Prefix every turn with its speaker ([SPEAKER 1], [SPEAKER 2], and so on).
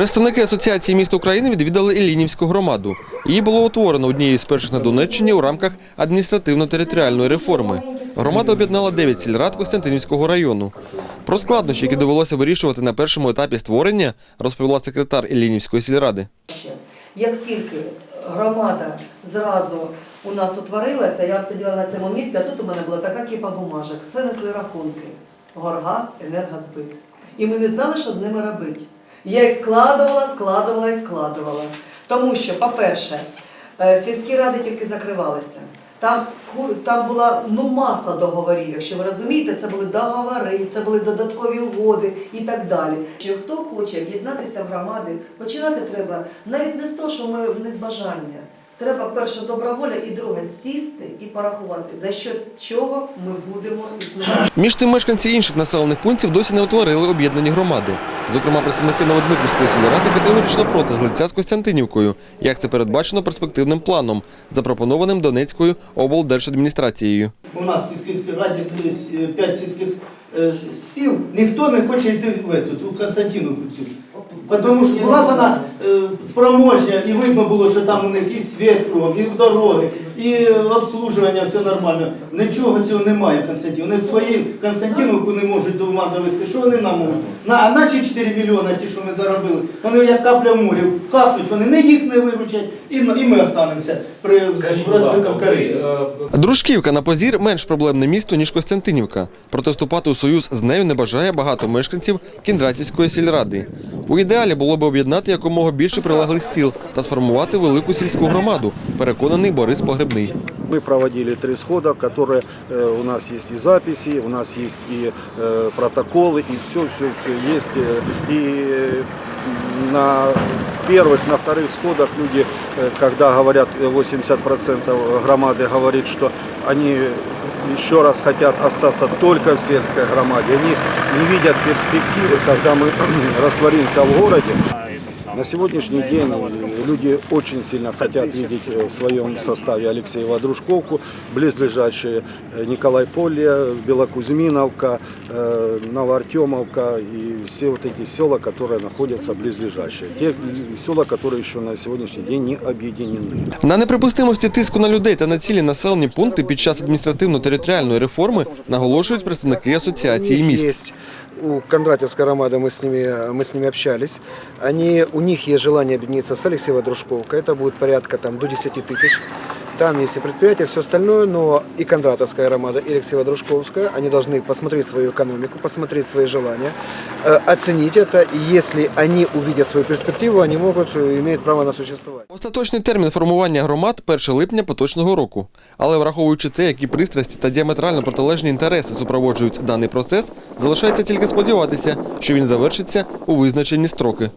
[SPEAKER 1] Представники Асоціації міст України відвідали Іллінівську громаду. Її було утворено однією з перших на Донеччині у рамках адміністративно-територіальної реформи. Громада об'єднала 9 сільрад Костянтинівського району. Про складнощі, які довелося вирішувати на першому етапі створення, розповіла секретар Іллінівської сільради.
[SPEAKER 2] Як тільки громада зразу у нас утворилася, я сиділа на цьому місці, а тут у мене була така кіпа бумажок. Це несли рахунки. Горгаз, енергозбит. І ми не знали, що з ними робити. Я їх складувала, складувала і складувала. Тому що, по-перше, е, сільські ради тільки закривалися. Там, там була ну, маса договорів, якщо ви розумієте, це були договори, це були додаткові угоди і так далі. Що хто хоче об'єднатися в громади, починати треба навіть не з того, що ми не з бажання. Треба перше добра воля і друге сісти і порахувати, за що чого ми будемо існувати.
[SPEAKER 1] Між тим, мешканці інших населених пунктів досі не утворили об'єднані громади. Зокрема, представники Новодмитрівської сільради категорично проти злиття з Костянтинівкою, як це передбачено перспективним планом, запропонованим Донецькою облдержадміністрацією.
[SPEAKER 3] У нас в сільській раді є 5 сільських е, сіл, ніхто не хоче йти в эту, цю. Тому що була вона е, спроможня, і видно було, що там у них і світ кругом, і дороги, і обслужування, все нормально. Нічого цього немає в Константині. Вони в свої Константиновку не можуть до ума довести. Що вони нам можуть? На, а наші 4 мільйони, ті, що ми заробили, вони як капля в морі, капнуть, вони не їх не виручать, і, і ми останемося при розбитому кориті.
[SPEAKER 1] Дружківка на позір менш проблемне місто, ніж Костянтинівка. Проте вступати у союз з нею не бажає багато мешканців Кіндратівської сільради. У ідеалі було б об'єднати якомога більше прилеглих сіл та сформувати велику сільську громаду, переконаний Борис Погребний.
[SPEAKER 4] Мы проводили три схода, которые э, у нас есть и записи, у нас есть и э, протоколы, и все, все, все есть. э, И э, на первых, на вторых сходах люди, э, когда говорят, э, 80% громады говорит, что они еще раз хотят остаться только в сельской громаде, они не видят перспективы, когда мы растворимся в городе. На сегодняшний день э, люди очень сильно хотят видеть э, в своем составе Алексеева Дружковку, близлежащие э, Николай Поле, Белокузьминовка, э, Новоартемовка и все вот эти села, которые находятся близлежащие. Те села, которые еще на сегодняшний день не объединены.
[SPEAKER 1] На неприпустимості тиску на людей та на цілі населені пункти під час адміністративно-територіальної реформи наголошують представники асоціації міст.
[SPEAKER 5] Есть у Кондратьевской громады, мы с, ними, мы с ними общались. Они, у них есть желание объединиться с Алексеева Дружковка. Это будет порядка там, до 10 тысяч. Там есть и предприятия, все остальное, но и Кондратовская громада, и Алексеева Дружковская, они должны посмотреть свою экономику, посмотреть свои желания, э, оценить это. И если они увидят свою перспективу, они могут, э, имеют право на существование.
[SPEAKER 1] Остаточний термін формування громад 1 липня поточного року. Але враховуючи те, які пристрасті та діаметрально протилежні інтереси супроводжують даний процес, залишається тільки сподіватися, що він завершиться у визначені строки.